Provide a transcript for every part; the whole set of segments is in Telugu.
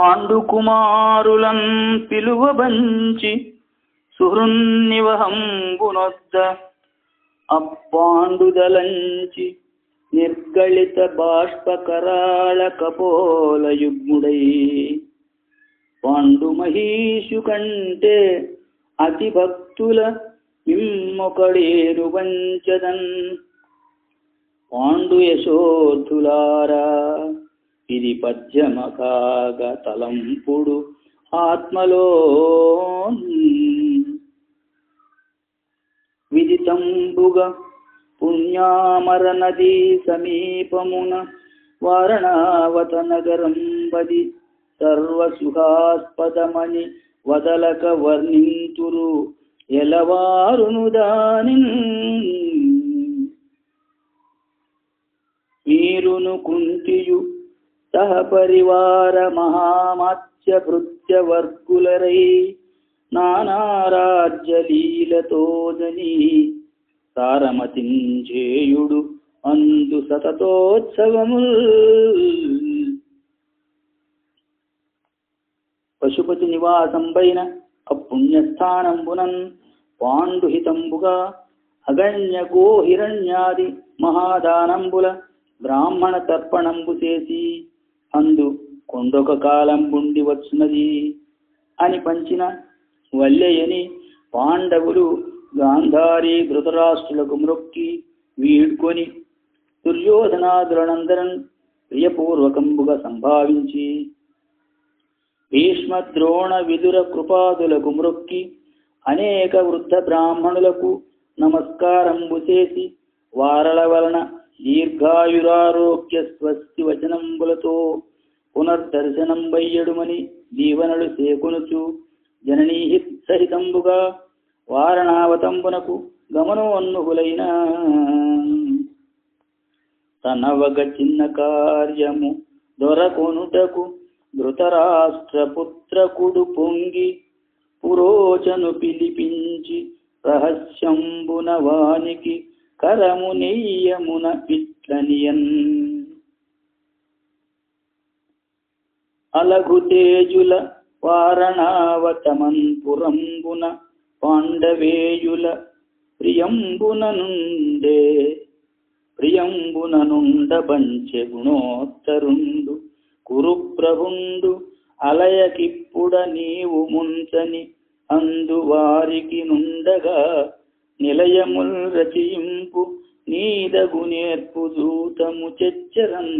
పాండుకుమారులన్ పిలువబంచి సుహృన్నివహంబునొద్ద అప్పాండుదలంచి నిర్గళిత బాష్పకరాళ కపోలయుగ్ముడై. పాండు మహీషు కంటే అతి భక్తుల మిమ్మొకడేరు వంచదన్ పాండు యశోధులారా ఇది పద్యమ కాగ తలంపుడు ఆత్మలో విదితంబుగా పుణ్యామర నదీ సమీపమున వారణావత నగరం బది సర్వసుఖాస్పదమని వదలక వర్ణింతురు ఎలవారును దాని మీరును కుంతియు సహ పరివార మహామాత్య భృత్య వర్గులరై నానారాజ్యలీలతోదని సారమతించేయుడు అందు సతతోత్సవముల్. పశుపతి నివాసంబైన అపుణ్యస్థానంబునన్ పాండుహితంబుగా అగణ్య గోహిరణ్యాది మహాదానంబుల బ్రాహ్మణ తర్పణంబు చేసి అందు కొండొక కాలం ఉండి వచ్చినది అని పంచిన వల్లెయని పాండవులు గాంధారి ధృతరాష్ట్రులకు మ్రొక్కి వీడ్కొని దుర్యోధనాదులనందరం ప్రియపూర్వకంబుగా సంభావించి భీష్మ ద్రోణ విదుర కృపాదులకు మ్రొక్కి అనేక వృద్ధ బ్రాహ్మణులకు నమస్కారంబు చేసి వారల వలన దీర్ఘాయురారోగ్య స్వస్తి వచనంబులతో పునర్దర్శనం వయ్యడుమని దీవనలు సేకొనుచు జననీ సహితంబుగా వారణావతంబునకు గమనోన్ముగులైన తనవగ చిన్న కార్యము దొరకొనుటకు ధృతరాష్ట్రపుత్రకుడు పొంగి పురోచను పిలిపించి రహస్యంబున వానికి కరము నెయ్యమున పిట్లనియన్. అలగు తేజుల వారణావతమంపురంబున పాండవేయుల ప్రియంబున నుండే ప్రియంబున నుండబంచె గుణోత్తరుండు కురుప్రభుండు అలయకిప్పుడ నీవు ముంచని అందు వారికి నుండగా నిలయముల్ రచయింపు నీదగు నేర్పు దూతము చెచ్చరన్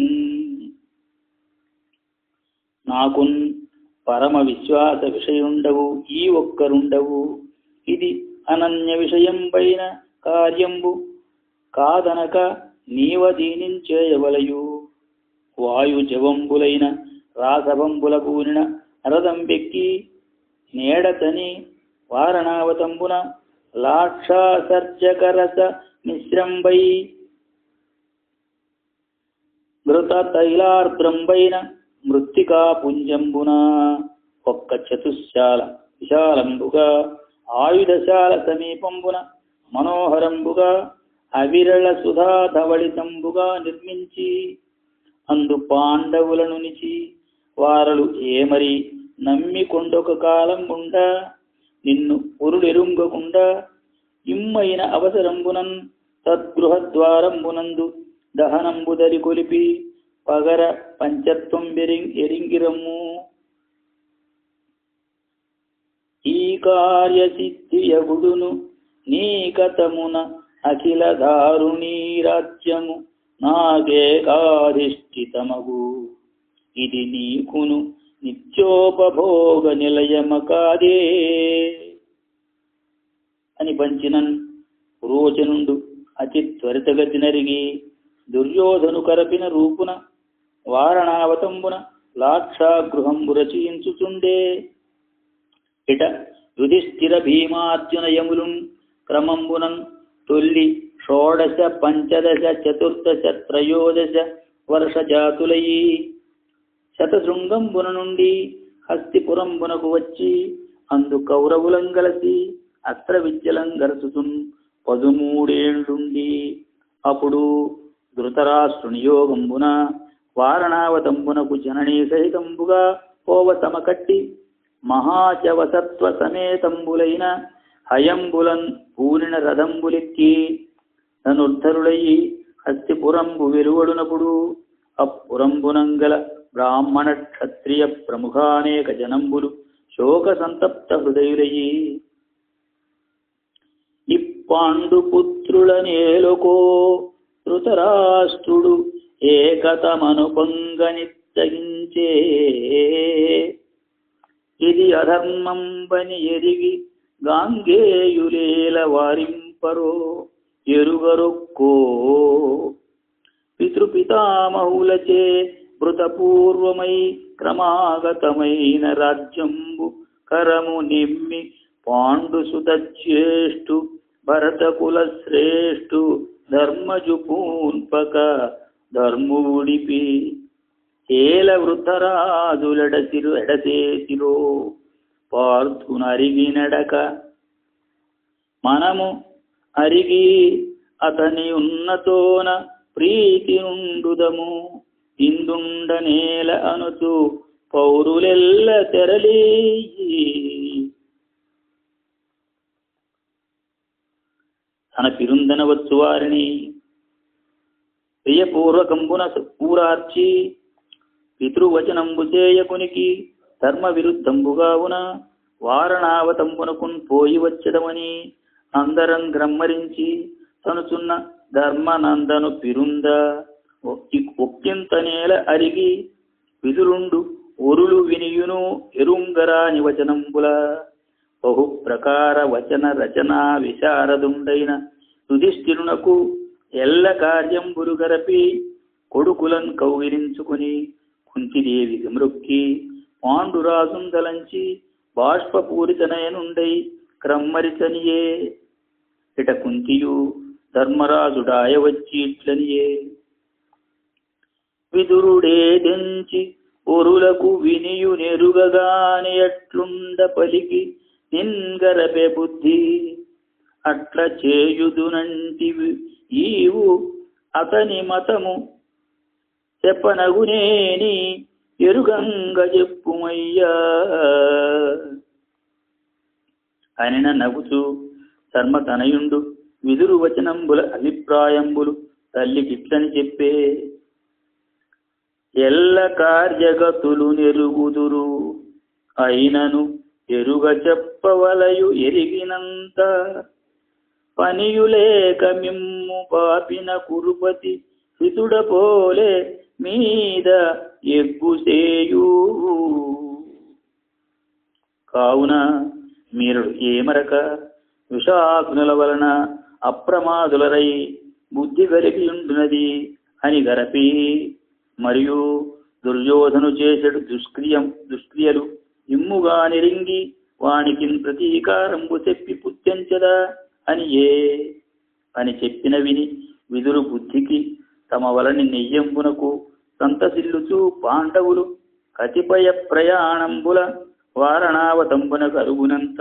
నాకున్ పరమ విశ్వాస విషయుండవు ఈ ఒక్కరుండవు. ఇది అనన్య విషయం పైన కార్యంబు. కాదనక నీవ దీనించేయవలయు వాయు జవంబులైన రాసవంబుల కూలిన రథంబెక్కి నేడతని వారణావతంబున లాక్షాసర్జకరస మిశ్రంబై మృత తైలార్ద్రంబైన మృత్తికా పుంజంబున ఒక్క చతుశాల విశాలంబుగా ఆయుధశాల సమీపంబున మనోహరంబుగా అవిరళ సుధాధవళితంబుగా నిర్మించి అందు పాండవులను నిచి వారలు ఏమరి నమ్మికొండొక కాలం ఉండా। నిన్ను పొరుడెరుంగకుండా ఇమ్మైన అవసరంబునన్ తద్గృహద్వారంబునందు దహనంబుదరి కొలిపి పగర పంచత్వం బెరిం ఎరింగిరమ్ము ఈ కార్యసిద్ధియగుడును నీ కథమున అఖిల దారుణీ రాజ్యము నాకేకాధిష్ఠితమగు ఇది నీకును నిత్యోపభోగ నిలయమకాదే అని పంచినన్ పురోచనుండు అతి త్వరితగతి నరిగి దుర్యోధను కరపిన రూపున వారణావతంబున లాక్షాగృహంబురచయించుచుండే ఇట యుధిష్ఠిర భీమార్జున యములున్ క్రమంబునన్ తొల్లి షోడశ పంచదశ చతుర్దశ త్రయోదశ వర్ష జాతులయి శతశృంగంబున నుండి హస్తిపురంబునకు వచ్చి అందు కౌరవులం గలసి అస్త్ర విద్యలం గరసుతున్ పదుమూడేండ్లుండి. అప్పుడు ధృతరాష్ట్రుని వారణావతంబునకు జననీ సహితంబుగా కోవతమకట్టి మహాచవసత్వ సమేతంబులైన హయంబులన్ పూనిన రథంబులెక్కి ధనుర్ధరుడయి హస్తిపురంబు వెలువడునప్పుడు అప్పురంబునంగల బ్రాహ్మణ క్షత్రియ ప్రముఖానేక జనంబులు శోక సంతప్త హృదయులయ్యి ఇప్పాండుపుత్రుల నేలుకో ధృతరాష్ట్రుడు ఏకతమనుపంగని తగించే ఇది అధర్మం పని ఎరిగి గాంగేయులేల వారింపరో ఎరుగరొక్కో పితృపితామహులచే మృతపూర్వమై క్రమాగతమైన రాజ్యంబు కరము నిమ్మి పాండుసుతజ్యేష్ఠు భరతకుల శ్రేష్ఠు ధర్మజు పూన్పక ధర్ముడిపి ఏల వృద్ధరాజులెడసిరు ఎడసేసిరో పార్థునరిగినడక మనము అరిగి అతని ఉన్నతోన ప్రీతి నుండుదము. ఇందుండ నేల అనుచు పౌరులెల్ల తెరలి. తన పిరుందన వచ్చు వారిని ప్రియపూర్వకంబున పూరార్చి పితృవచనంబు చేయకునికి ధర్మ విరుద్ధంబుగావున వారణావతంబునకున్ పోయి వచ్చడమని అందరం గ్రమ్మరించి తనుచున్న ధర్మనందను పిరుంద ఒక్కింత నేల అరిగి విదురుండు ఒరులు వినియును ఎరుంగరాని వచనంబుల బహు ప్రకార వచన రచనా విశారదుండైన యుధిష్ఠిరునకు ఎల్ల కార్యంబులు గరపి కొడుకులను కౌగిరించుకుని కుంతిదేవి విమృక్కి పాండురాజుందలంచి బాష్పపూరితనయనుండై క్రమ్మరితనియే. ఇట కుంతియు ధర్మరాజుడాయ వచ్చి విదురుడే తెంచి ఒరులకు వినియు నెరుగగాని అట్లుండ పలికి నిన్గరపె బుద్ధి. అట్ల చేయుదునంటివి ఈవు అతని మతము. చెప్పనగునేని ఎరుగంగ చెప్పుమయ్యా. అనిన నవ్వుచూ ధర్మ తనయుండు విదురు వచనంబుల అభిప్రాయంబులు తల్లికిట్లని చెప్పే ఎల్ల కార్యగతులు నెరుగుదురు. అయినను ఎరుగ చెప్పవలయు ఎరిగినంత పనియులేక మిమ్ము పాపిన కురుపతి హితుడ పోలే మీద ఎగ్గుసేయు కావున మీరు ఏమరక విషాగ్నుల వలన అప్రమాదులరై బుద్ధి గరిపి ఉండునది అని గరపి మరియు దుర్యోధను చేసెడు దుష్క్రియం దుష్క్రియలు ఇమ్ముగా నిరింగి వానికి ప్రతీకారంబు చెప్పి పుత్యంచదా అని ఏ? అని చెప్పిన విని విదురు బుద్ధికి తమ వలని నెయ్యంబునకు సంతసిల్లుచూ పాండవులు కతిపయ ప్రయాణంబుల వారణావతంబున కరుగునంత